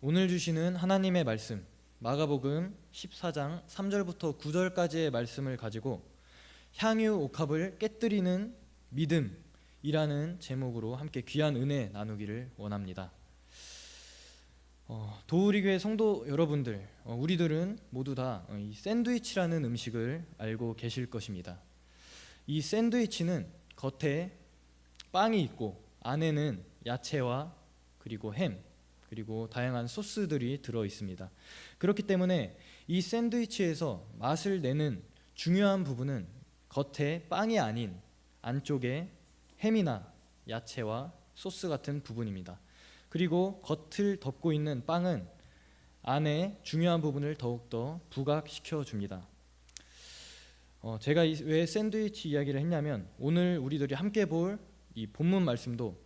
오늘 주시는 하나님의 말씀 마가복음 14장 3절부터 9절까지의 말씀을 가지고 향유 옥합을 깨뜨리는 믿음이라는 제목으로 함께 귀한 은혜 나누기를 원합니다. 어, 도우리 교회 성도 여러분들, 어, 우리들은 모두 다 이 샌드위치라는 음식을 알고 계실 것입니다. 이 샌드위치는 겉에 빵이 있고 안에는 야채와 그리고 햄 그리고 다양한 소스들이 들어 있습니다. 그렇기 때문에 이 샌드위치에서 맛을 내는 중요한 부분은 겉에 빵이 아닌 안쪽에 햄이나 야채와 소스 같은 부분입니다. 그리고 겉을 덮고 있는 빵은 안에 중요한 부분을 더욱더 부각시켜 줍니다. 어, 제가 이- 왜 샌드위치 이야기를 했냐면 오늘 우리들이 함께 볼 이 본문 말씀도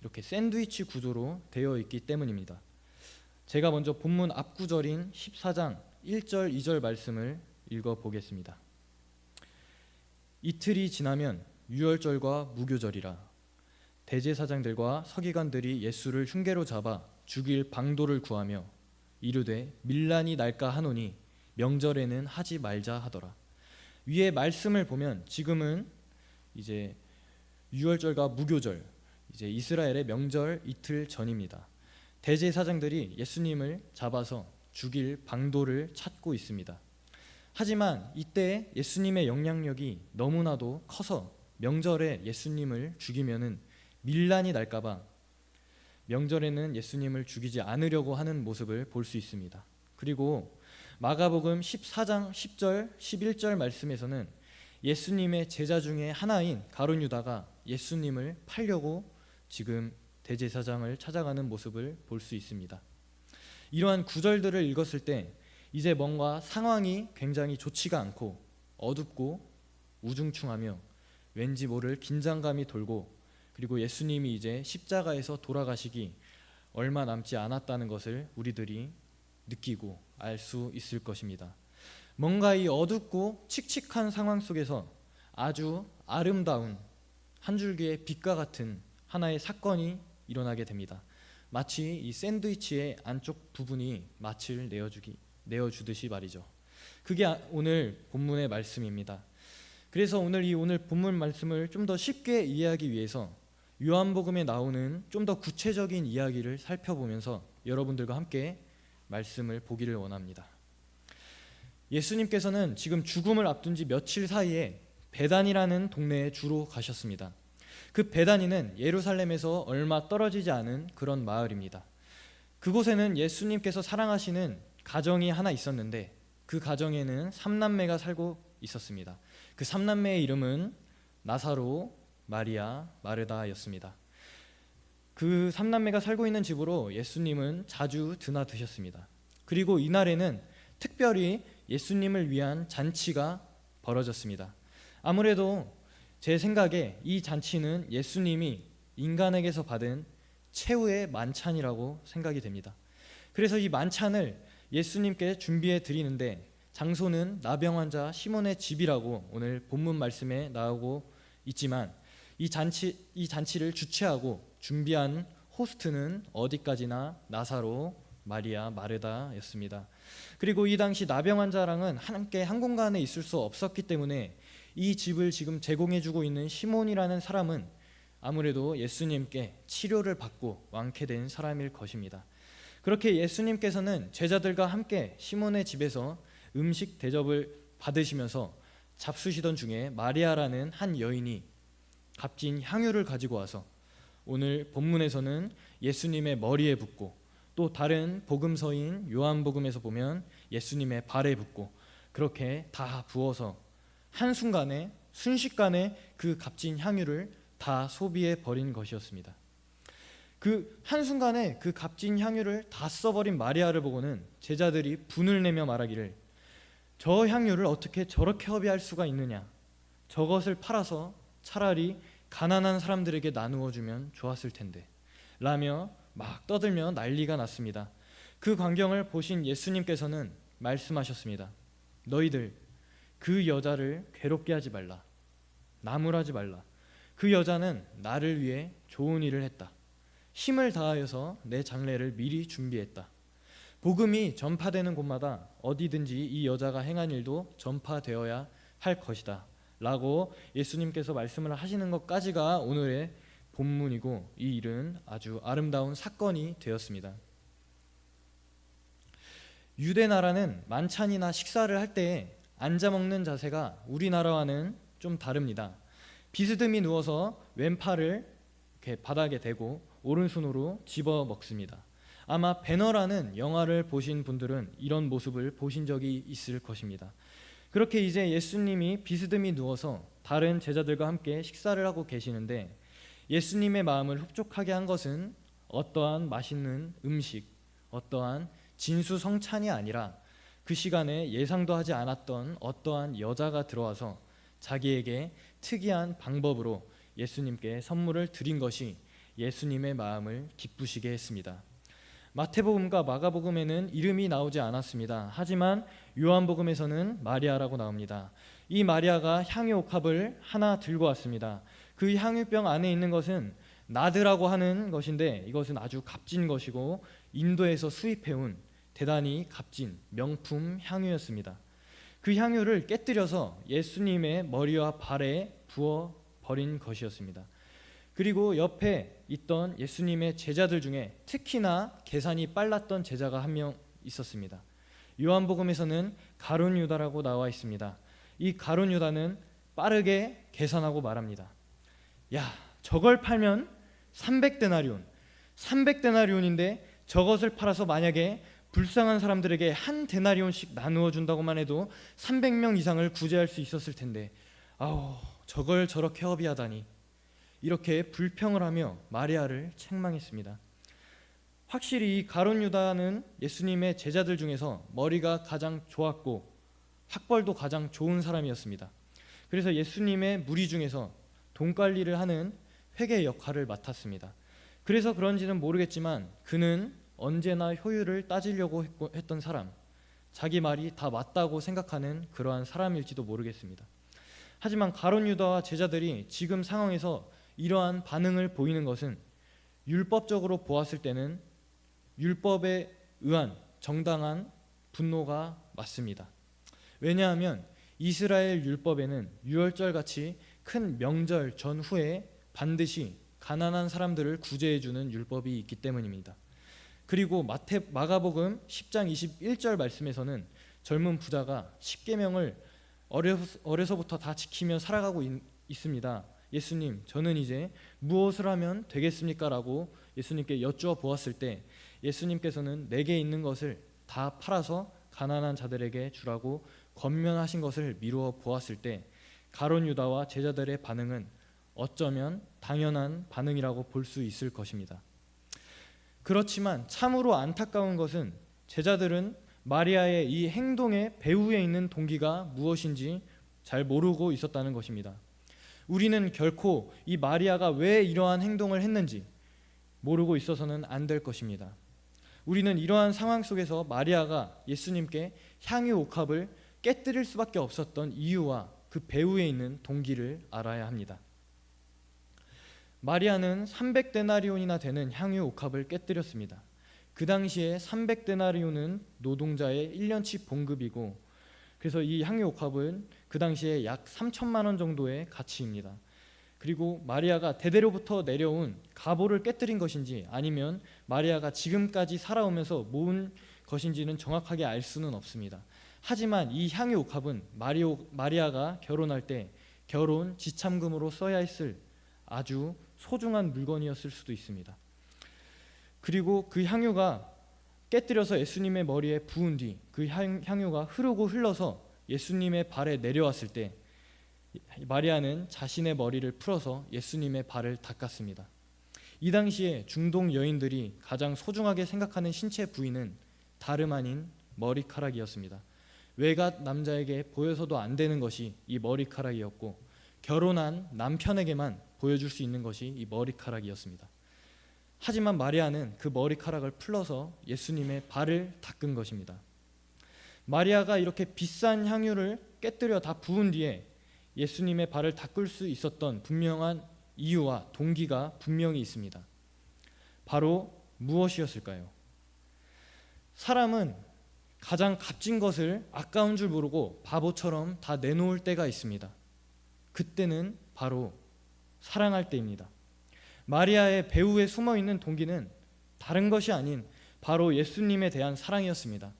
이렇게 샌드위치 구조로 되어 있기 때문입니다. 제가 먼저 본문 앞구절인 14장 1절 2절 말씀을 읽어 보겠습니다. 이틀이 지나면 유월절과 무교절이라 대제사장들과 서기관들이 예수를 흉계로 잡아 죽일 방도를 구하며 이르되 밀란이 날까 하노니 명절에는 하지 말자 하더라. 위에 말씀을 보면 지금은 이제 유월절과 무교절 이제 이스라엘의 명절 이틀 전입니다. 대제사장들이 예수님을 잡아서 죽일 방도를 찾고 있습니다. 하지만 이때 예수님의 영향력이 너무나도 커서 명절에 예수님을 죽이면은 밀란이 날까봐 명절에는 예수님을 죽이지 않으려고 하는 모습을 볼 수 있습니다. 그리고 마가복음 14장 10절 11절 말씀에서는 예수님의 제자 중에 하나인 가룟 유다가 예수님을 팔려고 지금 대제사장을 찾아가는 모습을 볼 수 있습니다. 이러한 구절들을 읽었을 때 이제 뭔가 상황이 굉장히 좋지가 않고 어둡고 우중충하며 왠지 모를 긴장감이 돌고 그리고 예수님이 이제 십자가에서 돌아가시기 얼마 남지 않았다는 것을 우리들이 느끼고 알 수 있을 것입니다. 뭔가 이 어둡고 칙칙한 상황 속에서 아주 아름다운 한 줄기의 빛과 같은 하나의 사건이 일어나게 됩니다. 마치 이 샌드위치의 안쪽 부분이 맛을 내어주기 내어주듯이 말이죠. 그게 아- 오늘 본문의 말씀입니다. 그래서 오늘 이 오늘 본문 말씀을 좀 더 쉽게 이해하기 위해서 요한복음에 나오는 좀 더 구체적인 이야기를 살펴보면서 여러분들과 함께 말씀을 보기를 원합니다. 예수님께서는 지금 죽음을 앞둔 지 며칠 사이에 베단이라는 동네에 주로 가셨습니다. 그 베단이는 예루살렘에서 얼마 떨어지지 않은 그런 마을입니다. 그곳에는 예수님께서 사랑하시는 가정이 하나 있었는데 그 가정에는 삼남매가 살고 있었습니다. 그 삼남매의 이름은 나사로, 마리아, 마르다였습니다. 그 삼남매가 살고 있는 집으로 예수님은 자주 드나드셨습니다. 그리고 이날에는 특별히 예수님을 위한 잔치가 벌어졌습니다. 아무래도 제 생각에 이 잔치는 예수님이 인간에게서 받은 최후의 만찬이라고 생각이 됩니다. 그래서 이 만찬을 예수님께 준비해 드리는데 장소는 나병 환자 시몬의 집이라고 오늘 본문 말씀에 나오고 있지만 이 잔치 이 잔치를 주최하고 준비한 호스트는 어디까지나 나사로, 마리아, 마르다였습니다. 그리고 이 당시 나병 환자랑은 함께 한 공간에 있을 수 없었기 때문에 이 집을 지금 제공해주고 있는 시몬이라는 사람은 아무래도 예수님께 치료를 받고 완쾌된 사람일 것입니다. 그렇게 예수님께서는 제자들과 함께 시몬의 집에서 음식 대접을 받으시면서 잡수시던 중에 마리아라는 한 여인이 값진 향유를 가지고 와서 오늘 본문에서는 예수님의 머리에 붓고 또 다른 복음서인 요한복음에서 보면 예수님의 발에 붓고 그렇게 다 부어서 한순간에 순식간에 그 값진 향유를 다 소비해 버린 것이었습니다. 그 한순간에 그 값진 향유를 다 써버린 마리아를 보고는 제자들이 분을 내며 말하기를 저 향유를 어떻게 저렇게 허비할 수가 있느냐 저것을 팔아서 차라리 가난한 사람들에게 나누어 주면 좋았을 텐데 라며 막 떠들며 난리가 났습니다. 그 광경을 보신 예수님께서는 말씀하셨습니다. 너희들 그 여자를 괴롭게 하지 말라. 나무라지 말라. 그 여자는 나를 위해 좋은 일을 했다. 힘을 다하여서 내 장례를 미리 준비했다. 복음이 전파되는 곳마다 어디든지 이 여자가 행한 일도 전파되어야 할 것이다. 라고 예수님께서 말씀을 하시는 것까지가 오늘의 본문이고 이 일은 아주 아름다운 사건이 되었습니다. 유대 나라는 만찬이나 식사를 할 때 앉아 먹는 자세가 우리나라와는 좀 다릅니다. 비스듬히 누워서 왼팔을 이렇게 바닥에 대고 오른손으로 집어 먹습니다. 아마 배너라는 영화를 보신 분들은 이런 모습을 보신 적이 있을 것입니다. 그렇게 이제 예수님이 비스듬히 누워서 다른 제자들과 함께 식사를 하고 계시는데 예수님의 마음을 흡족하게 한 것은 어떠한 맛있는 음식, 어떠한 진수성찬이 아니라 그 시간에 예상도 하지 않았던 어떠한 여자가 들어와서 자기에게 특이한 방법으로 예수님께 선물을 드린 것이 예수님의 마음을 기쁘시게 했습니다. 마태복음과 마가복음에는 이름이 나오지 않았습니다. 하지만 요한복음에서는 마리아라고 나옵니다. 이 마리아가 향유 옥합을 하나 들고 왔습니다. 그 향유병 안에 있는 것은 나드라고 하는 것인데 이것은 아주 값진 것이고 인도에서 수입해온 대단히 값진 명품 향유였습니다. 그 향유를 깨뜨려서 예수님의 머리와 발에 부어 버린 것이었습니다. 그리고 옆에 있던 예수님의 제자들 중에 특히나 계산이 빨랐던 제자가 한 명 있었습니다. 요한복음에서는 가론 유다라고 나와 있습니다. 이 가론 유다는 빠르게 계산하고 말합니다. 야, 저걸 팔면 300데나리온. 300데나리온인데 저것을 팔아서 만약에 불쌍한 사람들에게 한 데나리온씩 나누어 준다고만 해도 300명 이상을 구제할 수 있었을 텐데 아우 저걸 저렇게 허비하다니 이렇게 불평을 하며 마리아를 책망했습니다. 확실히 이 가론 유다는 예수님의 제자들 중에서 머리가 가장 좋았고 학벌도 가장 좋은 사람이었습니다. 그래서 예수님의 무리 중에서 돈 관리를 하는 회계 역할을 맡았습니다. 그래서 그런지는 모르겠지만 그는 언제나 효율을 따지려고 했던 사람, 자기 말이 다 맞다고 생각하는 그러한 사람일지도 모르겠습니다. 하지만 가론 유다와 제자들이 지금 상황에서 이러한 반응을 보이는 것은 율법적으로 보았을 때는 율법에 의한 정당한 분노가 맞습니다. 왜냐하면 이스라엘 율법에는 유월절 같이 큰 명절 전후에 반드시 가난한 사람들을 구제해 주는 율법이 있기 때문입니다. 그리고 마태 마가복음 10장 21절 말씀에서는 젊은 부자가 십계명을 어려서 부터 다 지키며 살아가고 있, 있습니다. 예수님, 저는 이제 무엇을 하면 되겠습니까라고 예수님께 여쭈어 보았을 때 예수님께서는 내게 있는 것을 다 팔아서 가난한 자들에게 주라고 권면하신 것을 미루어 보았을 때 가론 유다와 제자들의 반응은 어쩌면 당연한 반응이라고 볼 수 있을 것입니다. 그렇지만 참으로 안타까운 것은 제자들은 마리아의 이 행동의 배후에 있는 동기가 무엇인지 잘 모르고 있었다는 것입니다. 우리는 결코 이 마리아가 왜 이러한 행동을 했는지 모르고 있어서는 안 될 것입니다. 우리는 이러한 상황 속에서 마리아가 예수님께 향유 옥합을 깨뜨릴 수밖에 없었던 이유와 그 배후에 있는 동기를 알아야 합니다. 마리아는 300데나리온이나 되는 향유 옥합을 깨뜨렸습니다. 그 당시에 300데나리온은 노동자의 1년치 봉급이고 그래서 이 향유 옥합은 그 당시에 약 3천만 원 정도의 가치입니다. 그리고 마리아가 대대로부터 내려온 가보를 깨뜨린 것인지 아니면 마리아가 지금까지 살아오면서 모은 것인지는 정확하게 알 수는 없습니다. 하지만 이 향유 옥합은 마리오, 마리아가 결혼할 때 결혼 지참금으로 써야 했을 아주 소중한 물건이었을 수도 있습니다. 그리고 그 향유가 깨뜨려서 예수님의 머리에 부은 뒤 그 향유가 흐르고 흘러서 예수님의 발에 내려왔을 때 마리아는 자신의 머리를 풀어서 예수님의 발을 닦았습니다. 이 당시에 중동 여인들이 가장 소중하게 생각하는 신체 부위는 다름 아닌 머리카락이었습니다. 외갓 남자에게 보여서도 안 되는 것이 이 머리카락이었고 결혼한 남편에게만 보여줄 수 있는 것이 이 머리카락이었습니다. 하지만 마리아는 그 머리카락을 풀러서 예수님의 발을 닦은 것입니다. 마리아가 이렇게 비싼 향유를 깨뜨려 다 부은 뒤에 예수님의 발을 닦을 수 있었던 분명한 이유와 동기가 분명히 있습니다. 바로 무엇이었을까요? 사람은 가장 값진 것을 아까운 줄 모르고 바보처럼 다 내놓을 때가 있습니다. 그때는 바로 사랑할 때입니다. 마리아의 배후에 숨어 있는 동기는 다른 것이 아닌 바로 예수님에 대한 사랑이었습니다.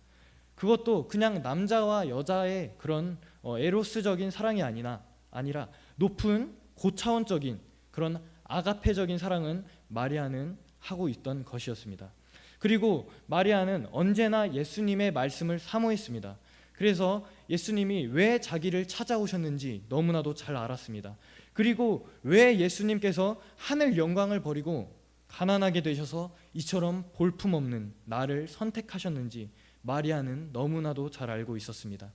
그것도 그냥 남자와 여자의 그런 어, 에로스적인 사랑이 아니라 아니라 높은 고차원적인 그런 아가페적인 사랑은 마리아는 하고 있던 것이었습니다. 그리고 마리아는 언제나 예수님의 말씀을 사모했습니다. 그래서 예수님이 왜 자기를 찾아오셨는지 너무나도 잘 알았습니다. 그리고 왜 예수님께서 하늘 영광을 버리고 가난하게 되셔서 이처럼 볼품없는 나를 선택하셨는지 마리아는 너무나도 잘 알고 있었습니다.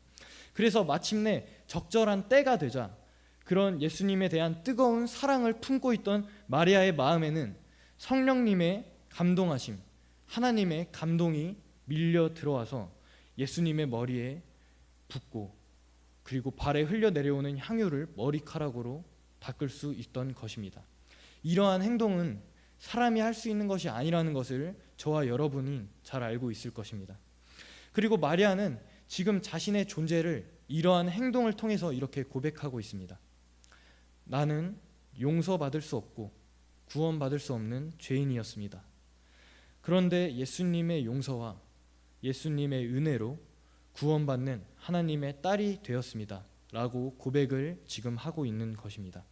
그래서 마침내 적절한 때가 되자 그런 예수님에 대한 뜨거운 사랑을 품고 있던 마리아의 마음에는 성령님의 감동하심, 하나님의 감동이 밀려 들어와서 예수님의 머리에 붓고 그리고 발에 흘려 내려오는 향유를 머리카락으로 닦을 수 있던 것입니다. 이러한 행동은 사람이 할 수 있는 것이 아니라는 것을 저와 여러분이 잘 알고 있을 것입니다. 그리고 마리아는 지금 자신의 존재를 이러한 행동을 통해서 이렇게 고백하고 있습니다. 나는 용서받을 수 없고 구원받을 수 없는 죄인이었습니다. 그런데 예수님의 용서와 예수님의 은혜로 구원받는 하나님의 딸이 되었습니다. 라고 고백을 지금 하고 있는 것입니다.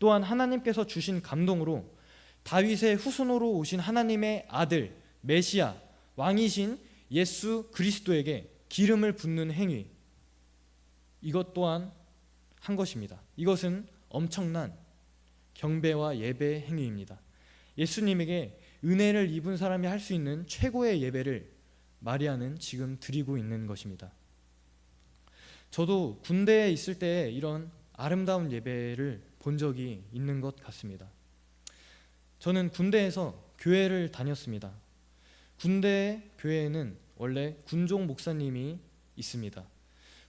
또한 하나님께서 주신 감동으로 다윗의 후손으로 오신 하나님의 아들 메시아 왕이신 예수 그리스도에게 기름을 붓는 행위 이것 또한 한 것입니다. 이것은 엄청난 경배와 예배 행위입니다. 예수님에게 은혜를 입은 사람이 할 수 있는 최고의 예배를 마리아는 지금 드리고 있는 것입니다. 저도 군대에 있을 때 이런 아름다운 예배를 본 적이 있는 것 같습니다. 저는 군대에서 교회를 다녔습니다. 군대 교회에는 원래 군종 목사님이 있습니다.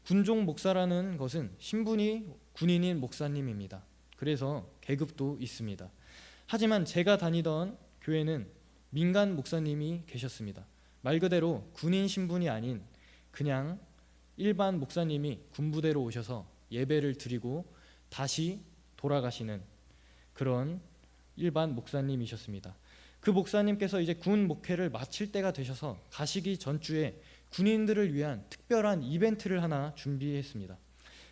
군종 목사라는 것은 신분이 군인인 목사님입니다. 그래서 계급도 있습니다. 하지만 제가 다니던 교회는 민간 목사님이 계셨습니다. 말 그대로 군인 신분이 아닌 그냥 일반 목사님이 군부대로 오셔서 예배를 드리고 다시 돌아가시는 그런 일반 목사님이셨습니다. 그 목사님께서 이제 군 목회를 마칠 때가 되셔서 가시기 전주에 군인들을 위한 특별한 이벤트를 하나 준비했습니다.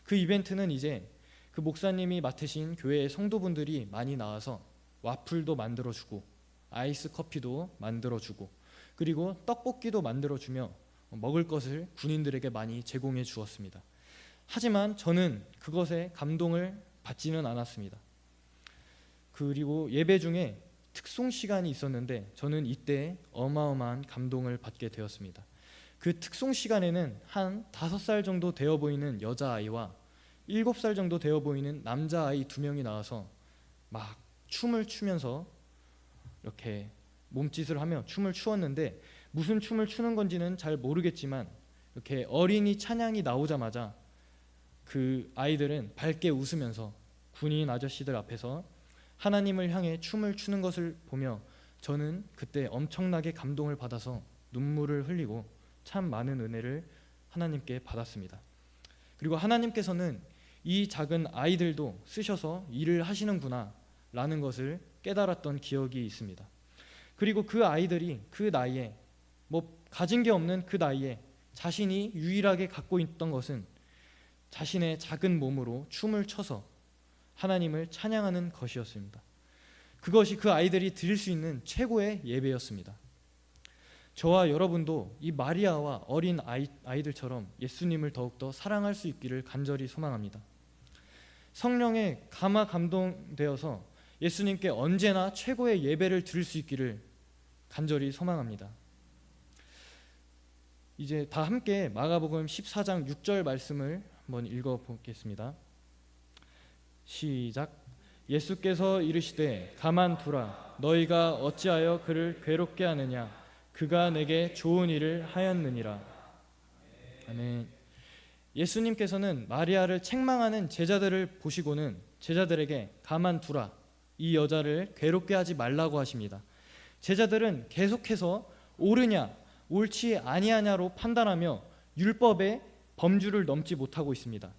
그 이벤트는 이제 그 목사님이 맡으신 교회의 성도분들이 많이 나와서 와플도 만들어 주고 아이스 커피도 만들어 주고 그리고 떡볶이도 만들어 주며 먹을 것을 군인들에게 많이 제공해 주었습니다. 하지만 저는 그것에 감동을 받지는 않았습니다. 그리고 예배 중에 특송 시간이 있었는데 저는 이때 어마어마한 감동을 받게 되었습니다. 그 특송 시간에는 한 다섯 살 정도 되어 보이는 여자 아이와 일곱 살 정도 되어 보이는 남자 아이 두 명이 나와서 막 춤을 추면서 이렇게 몸짓을 하며 춤을 추었는데 무슨 춤을 추는 건지는 잘 모르겠지만 이렇게 어린이 찬양이 나오자마자 그 아이들은 밝게 웃으면서 군인 아저씨들 앞에서 하나님을 향해 춤을 추는 것을 보며 저는 그때 엄청나게 감동을 받아서 눈물을 흘리고 참 많은 은혜를 하나님께 받았습니다. 그리고 하나님께서는 이 작은 아이들도 쓰셔서 일을 하시는구나 라는 것을 깨달았던 기억이 있습니다. 그리고 그 아이들이 그 나이에 뭐 가진 게 없는 그 나이에 자신이 유일하게 갖고 있던 것은 자신의 작은 몸으로 춤을 춰서 하나님을 찬양하는 것이었습니다. 그것이 그 아이들이 드릴 수 있는 최고의 예배였습니다. 저와 여러분도 이 마리아와 어린 아이, 아이들처럼 예수님을 더욱더 사랑할 수 있기를 간절히 소망합니다. 성령에 감화 감동되어서 예수님께 언제나 최고의 예배를 드릴 수 있기를 간절히 소망합니다. 이제 다 함께 마가복음 14장 6절 말씀을 한번 읽어 보겠습니다. 시작. 예수께서 이르시되 가만 두라 너희가 어찌하여 그를 괴롭게 하느냐 그가 내게 좋은 일을 하였느니라. 아멘. 예수님께서는 마리아를 책망하는 제자들을 보시고는 제자들에게 가만 두라 이 여자를 괴롭게 하지 말라고 하십니다. 제자들은 계속해서 옳으냐 옳지 아니하냐로 판단하며 율법의 범주를 넘지 못하고 있습니다.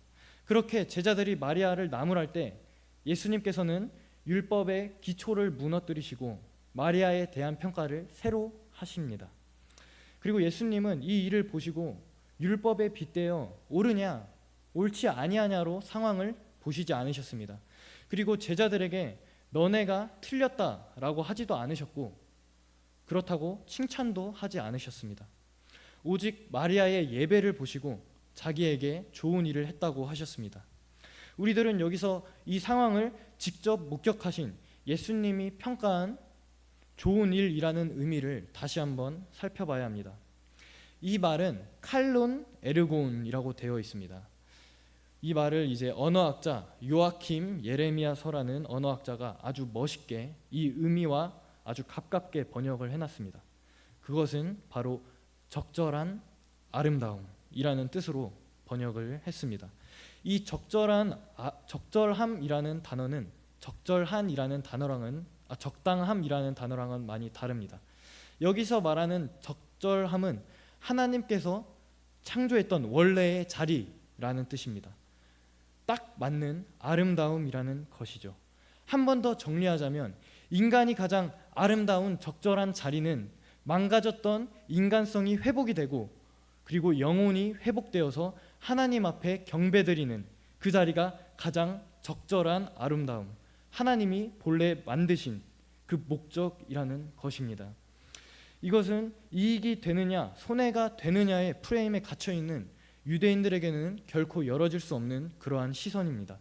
그렇게 제자들이 마리아를 나무랄 때 예수님께서는 율법의 기초를 무너뜨리시고 마리아에 대한 평가를 새로 하십니다. 그리고 예수님은 이 일을 보시고 율법에 빗대어 옳으냐 옳지 아니하냐로 상황을 보시지 않으셨습니다. 그리고 제자들에게 너네가 틀렸다라고 하지도 않으셨고 그렇다고 칭찬도 하지 않으셨습니다. 오직 마리아의 예배를 보시고 자기에게 좋은 일을 했다고 하셨습니다. 우리들은 여기서 이 상황을 직접 목격하신 예수님이 평가한 좋은 일이라는 의미를 다시 한번 살펴봐야 합니다. 이 말은 칼론 에르곤이라고 되어 있습니다. 이 말을 이제 언어학자 요아킴 예레미야서라는 언어학자가 아주 멋있게 이 의미와 아주 가깝게 번역을 해놨습니다. 그것은 바로 적절한 아름다움 이라는 뜻으로 번역을 했습니다. 이 적절한 아, 적절함이라는 단어는 적절한이라는 단어랑은 아, 적당함이라는 단어랑은 많이 다릅니다. 여기서 말하는 적절함은 하나님께서 창조했던 원래의 자리라는 뜻입니다. 딱 맞는 아름다움이라는 것이죠. 한 번 더 정리하자면 인간이 가장 아름다운 적절한 자리는 망가졌던 인간성이 회복이 되고 그리고 영혼이 회복되어서 하나님 앞에 경배드리는 그 자리가 가장 적절한 아름다움. 하나님이 본래 만드신 그 목적이라는 것입니다. 이것은 이익이 되느냐 손해가 되느냐의 프레임에 갇혀 있는 유대인들에게는 결코 열어질 수 없는 그러한 시선입니다.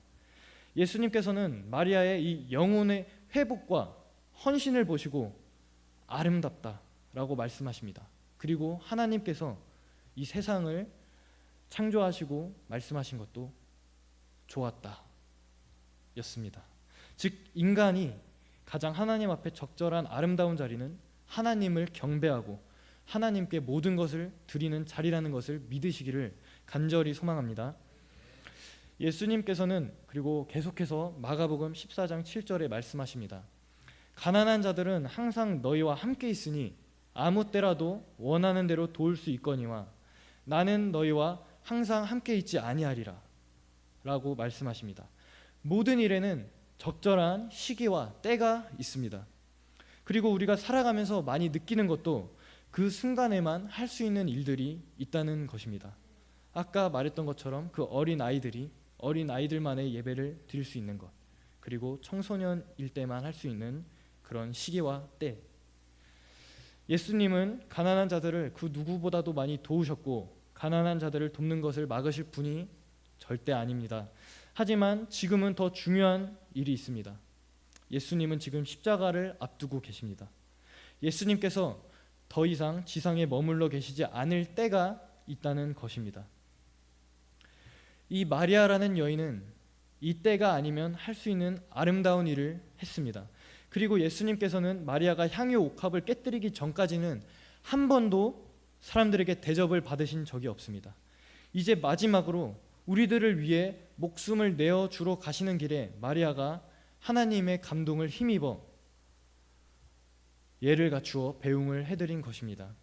예수님께서는 마리아의 이 영혼의 회복과 헌신을 보시고 아름답다라고 말씀하십니다. 그리고 하나님께서 이 세상을 창조하시고 말씀하신 것도 좋았다. 였습니다. 즉 인간이 가장 하나님 앞에 적절한 아름다운 자리는 하나님을 경배하고 하나님께 모든 것을 드리는 자리라는 것을 믿으시기를 간절히 소망합니다. 예수님께서는 그리고 계속해서 마가복음 14장 7절에 말씀하십니다. 가난한 자들은 항상 너희와 함께 있으니 아무 때라도 원하는 대로 도울 수 있거니와 나는 너희와 항상 함께 있지 아니하리라 라고 말씀하십니다. 모든 일에는 적절한 시기와 때가 있습니다. 그리고 우리가 살아가면서 많이 느끼는 것도 그 순간에만 할 수 있는 일들이 있다는 것입니다. 아까 말했던 것처럼 그 어린 아이들이 어린 아이들만의 예배를 드릴 수 있는 것, 그리고 청소년일 때만 할 수 있는 그런 시기와 때. 예수님은 가난한 자들을 그 누구보다도 많이 도우셨고 가난한 자들을 돕는 것을 막으실 분이 절대 아닙니다. 하지만 지금은 더 중요한 일이 있습니다. 예수님은 지금 십자가를 앞두고 계십니다. 예수님께서 더 이상 지상에 머물러 계시지 않을 때가 있다는 것입니다. 이 마리아라는 여인은 이 때가 아니면 할 수 있는 아름다운 일을 했습니다. 그리고 예수님께서는 마리아가 향유 옥합을 깨뜨리기 전까지는 한 번도 사람들에게 대접을 받으신 적이 없습니다. 이제 마지막으로 우리들을 위해 목숨을 내어 주러 가시는 길에 마리아가 하나님의 감동을 힘입어 예를 갖추어 배웅을 해드린 것입니다.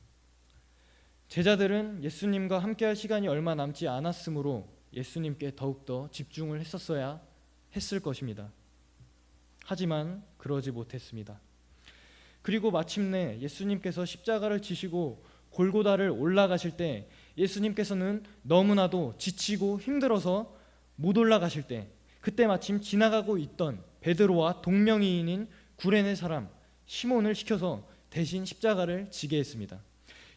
제자들은 예수님과 함께할 시간이 얼마 남지 않았으므로 예수님께 더욱더 집중을 했었어야 했을 것입니다. 하지만 그러지 못했습니다. 그리고 마침내 예수님께서 십자가를 지시고 골고다를 올라가실 때 예수님께서는 너무나도 지치고 힘들어서 못 올라가실 때 그때 마침 지나가고 있던 베드로와 동명이인인 구레네 사람 시몬을 시켜서 대신 십자가를 지게 했습니다.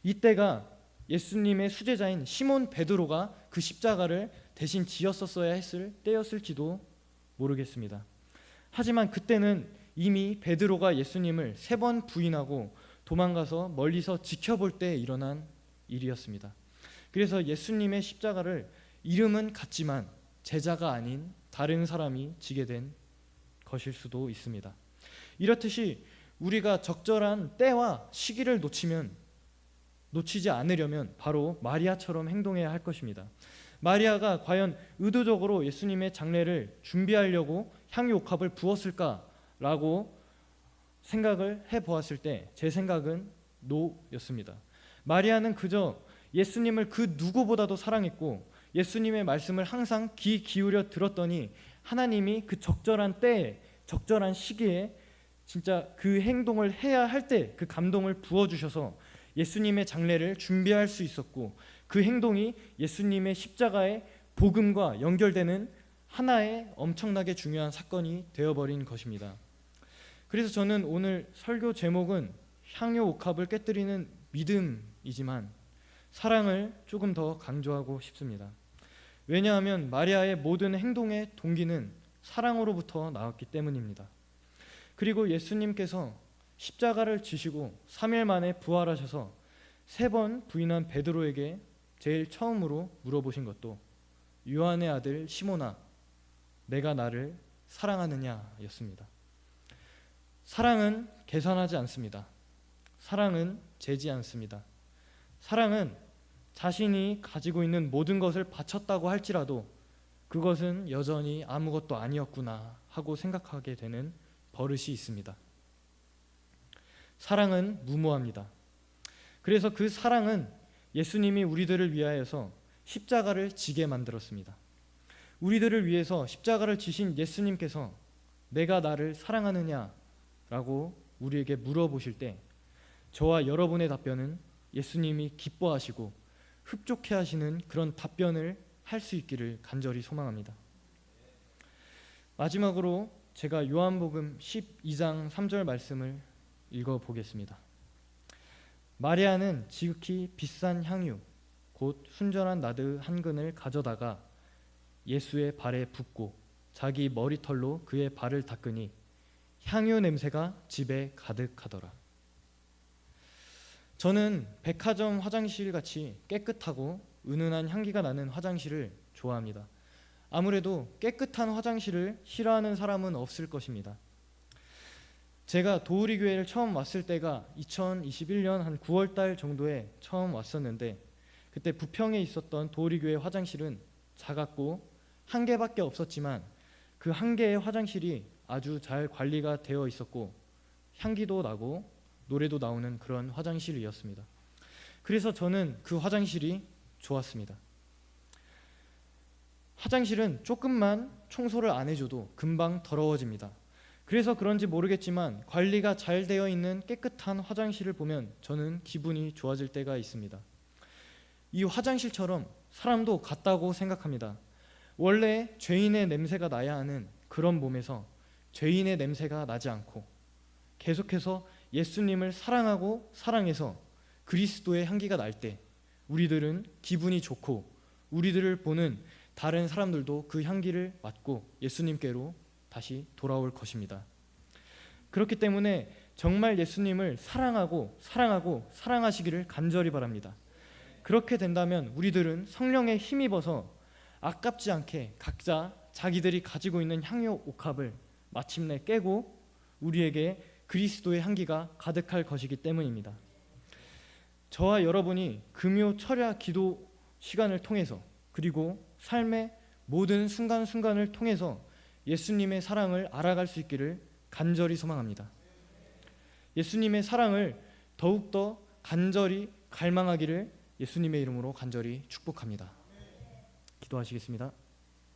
이때가 예수님의 수제자인 시몬 베드로가 그 십자가를 대신 지었었어야 했을 때였을지도 모르겠습니다. 하지만 그때는 이미 베드로가 예수님을 세 번 부인하고 도망가서 멀리서 지켜볼 때 일어난 일이었습니다. 그래서 예수님의 십자가를 이름은 같지만 제자가 아닌 다른 사람이 지게 된 것일 수도 있습니다. 이렇듯이 우리가 적절한 때와 시기를 놓치면 놓치지 않으려면 바로 마리아처럼 행동해야 할 것입니다. 마리아가 과연 의도적으로 예수님의 장례를 준비하려고 향유옥합을 부었을까라고 생각을 해 보았을 때 제 생각은 노였습니다. 마리아는 그저 예수님을 그 누구보다도 사랑했고 예수님의 말씀을 항상 귀 기울여 들었더니 하나님이 그 적절한 때에 적절한 시기에 진짜 그 행동을 해야 할 때 그 감동을 부어 주셔서 예수님의 장례를 준비할 수 있었고 그 행동이 예수님의 십자가의 복음과 연결되는 하나의 엄청나게 중요한 사건이 되어버린 것입니다. 그래서 저는 오늘 설교 제목은 향유 옥합을 깨뜨리는 믿음이지만 사랑을 조금 더 강조하고 싶습니다. 왜냐하면 마리아의 모든 행동의 동기는 사랑으로부터 나왔기 때문입니다. 그리고 예수님께서 십자가를 지시고 3일 만에 부활하셔서 세 번 부인한 베드로에게 제일 처음으로 물어보신 것도 요한의 아들 시모나 내가 나를 사랑하느냐였습니다. 사랑은 계산하지 않습니다. 사랑은 재지 않습니다. 사랑은 자신이 가지고 있는 모든 것을 바쳤다고 할지라도 그것은 여전히 아무것도 아니었구나 하고 생각하게 되는 버릇이 있습니다. 사랑은 무모합니다. 그래서 그 사랑은 예수님이 우리들을 위하여서 십자가를 지게 만들었습니다. 우리들을 위해서 십자가를 지신 예수님께서 내가 나를 사랑하느냐라고 우리에게 물어보실 때 저와 여러분의 답변은 예수님이 기뻐하시고 흡족해 하시는 그런 답변을 할 수 있기를 간절히 소망합니다. 마지막으로 제가 요한복음 12장 3절 말씀을 읽어 보겠습니다. 마리아는 지극히 비싼 향유 곧 순전한 나드 한 근을 가져다가 예수의 발에 붓고 자기 머리털로 그의 발을 닦으니 향유 냄새가 집에 가득하더라. 저는 백화점 화장실 같이 깨끗하고 은은한 향기가 나는 화장실을 좋아합니다. 아무래도 깨끗한 화장실을 싫어하는 사람은 없을 것입니다. 제가 도우리 교회를 처음 왔을 때가 2021년 한 9월 달 정도에 처음 왔었는데 그때 부평에 있었던 도우리 교회 화장실은 작았고 한 개밖에 없었지만 그 한 개의 화장실이 아주 잘 관리가 되어 있었고 향기도 나고 노래도 나오는 그런 화장실이었습니다. 그래서 저는 그 화장실이 좋았습니다. 화장실은 조금만 청소를 안 해줘도 금방 더러워집니다. 그래서 그런지 모르겠지만 관리가 잘 되어 있는 깨끗한 화장실을 보면 저는 기분이 좋아질 때가 있습니다. 이 화장실처럼 사람도 같다고 생각합니다. 원래 죄인의 냄새가 나야 하는 그런 몸에서 죄인의 냄새가 나지 않고 계속해서 예수님을 사랑하고 사랑해서 그리스도의 향기가 날 때 우리들은 기분이 좋고 우리들을 보는 다른 사람들도 그 향기를 맡고 예수님께로 다시 돌아올 것입니다. 그렇기 때문에 정말 예수님을 사랑하고 사랑하고 사랑하시기를 간절히 바랍니다. 그렇게 된다면 우리들은 성령에 힘입어서 아깝지 않게 각자 자기들이 가지고 있는 향유 옥합을 마침내 깨고 우리에게 그리스도의 향기가 가득할 것이기 때문입니다. 저와 여러분이 금요 철야 기도 시간을 통해서 그리고 삶의 모든 순간순간을 통해서 예수님의 사랑을 알아갈 수 있기를 간절히 소망합니다. 예수님의 사랑을 더욱더 간절히 갈망하기를 예수님의 이름으로 간절히 축복합니다. 기도하시겠습니다.